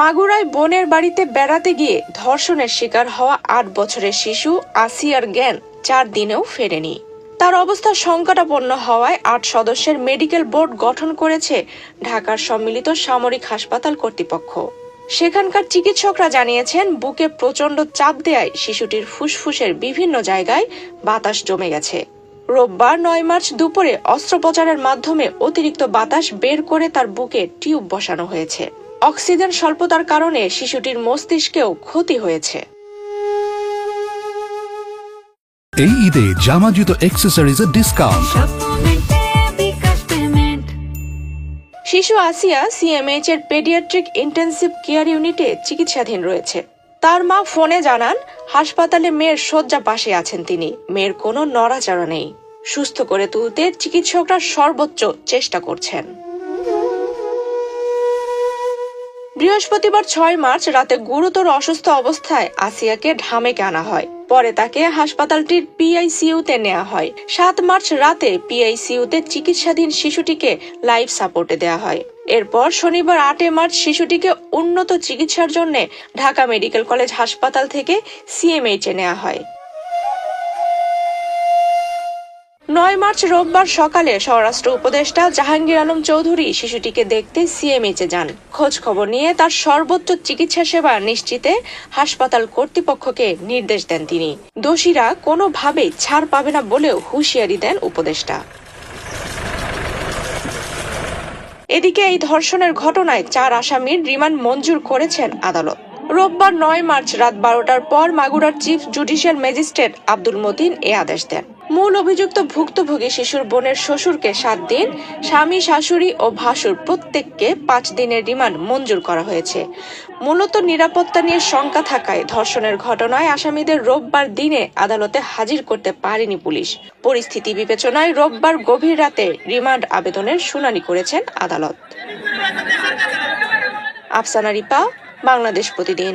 মাগুরায় বোনের বাড়িতে বেড়াতে গিয়ে ধর্ষণের শিকার হওয়া আট বছরের শিশু আসিয়ার জ্ঞান চার দিনেও ফেরেনি। তার অবস্থা সংকটাপন্ন হওয়ায় আট সদস্যের মেডিকেল বোর্ড গঠন করেছে ঢাকার সম্মিলিত সামরিক হাসপাতাল কর্তৃপক্ষ। সেখানকার চিকিৎসকরা জানিয়েছেন, বুকে প্রচণ্ড চাপ দেয়ায় শিশুটির ফুসফুসের বিভিন্ন জায়গায় বাতাস জমে গেছে। রোববার নয় মার্চ দুপুরে অস্ত্রোপচারের মাধ্যমে অতিরিক্ত বাতাস বের করে তার বুকে টিউব বসানো হয়েছে। অক্সিজেন স্বল্পতার কারণে শিশুটির মস্তিষ্কেও ক্ষতি হয়েছে। এই ঈদে জামা জুতো অ্যাক্সেসরিজের ডিসকাউন্ট শিশু আসিয়া সিএমএইচ এর পেডিয়াট্রিক ইন্টেন্সিভ কেয়ার ইউনিটে চিকিৎসাধীন রয়েছে। তার মা ফোনে জানান হাসপাতালে মেয়ের শয্যা পাশে আছেন তিনি। মেয়ের কোনো নড়াচড়া নেই। সুস্থ করে তুলতে চিকিৎসকরা সর্বোচ্চ চেষ্টা করছেন। বৃহস্পতিবার ছয় মার্চ রাতে গুরুতর অসুস্থ অবস্থায় আসিয়াকে ঢামেকে আনা হয়। পরে তাকে হাসপাতালটির পিআইসিইউতে নেওয়া হয়। সাত মার্চ রাতে পিআইসিইউতে চিকিৎসাধীন শিশুটিকে লাইফ সাপোর্টে দেওয়া হয়। এরপর শনিবার আটে মার্চ শিশুটিকে উন্নত চিকিৎসার জন্য ঢাকা মেডিকেল কলেজ হাসপাতাল থেকে সিএমএইচ নেওয়া হয়। নয় মার্চ রোববার সকালে স্বরাষ্ট্র উপদেষ্টা জাহাঙ্গীর আলম চৌধুরী শিশুটিকে দেখতে সিএমএইচে যান। খোঁজ খবর নিয়ে তার সর্বোচ্চ চিকিৎসা সেবা নিশ্চিতে হাসপাতাল কর্তৃপক্ষকে নির্দেশ দেন তিনি। দোষীরা কোনোভাবেই ছাড় পাবে না বলেও হুঁশিয়ারি দেন উপদেষ্টা। এদিকে এই ধর্ষণের ঘটনায় চার আসামির রিমান্ড মঞ্জুর করেছেন আদালত। রোববার নয় মার্চ রাত বারোটার পর মাগুরার chief judicial magistrate Abdul Matin এ আদেশ দেন। মূল অভিযুক্ত ভুক্তভোগী শিশুর বোনের শ্বশুরকে সাত দিন, স্বামী, শাশুড়ি ও ভাসুর প্রত্যেককে পাঁচ দিনের রিমান্ড মঞ্জুর করা হয়েছে। মূলত নিরাপত্তা নিয়ে শঙ্কা থাকায় ধর্ষণের ঘটনায় আসামিদের রোববার দিনে আদালতে হাজির করতে পারেনি পুলিশ। পরিস্থিতি বিবেচনায় রোববার গভীর রাতে রিমান্ড আবেদনের শুনানি করেছেন আদালত। আফসানা রিপা, বাংলাদেশ প্রতিদিন।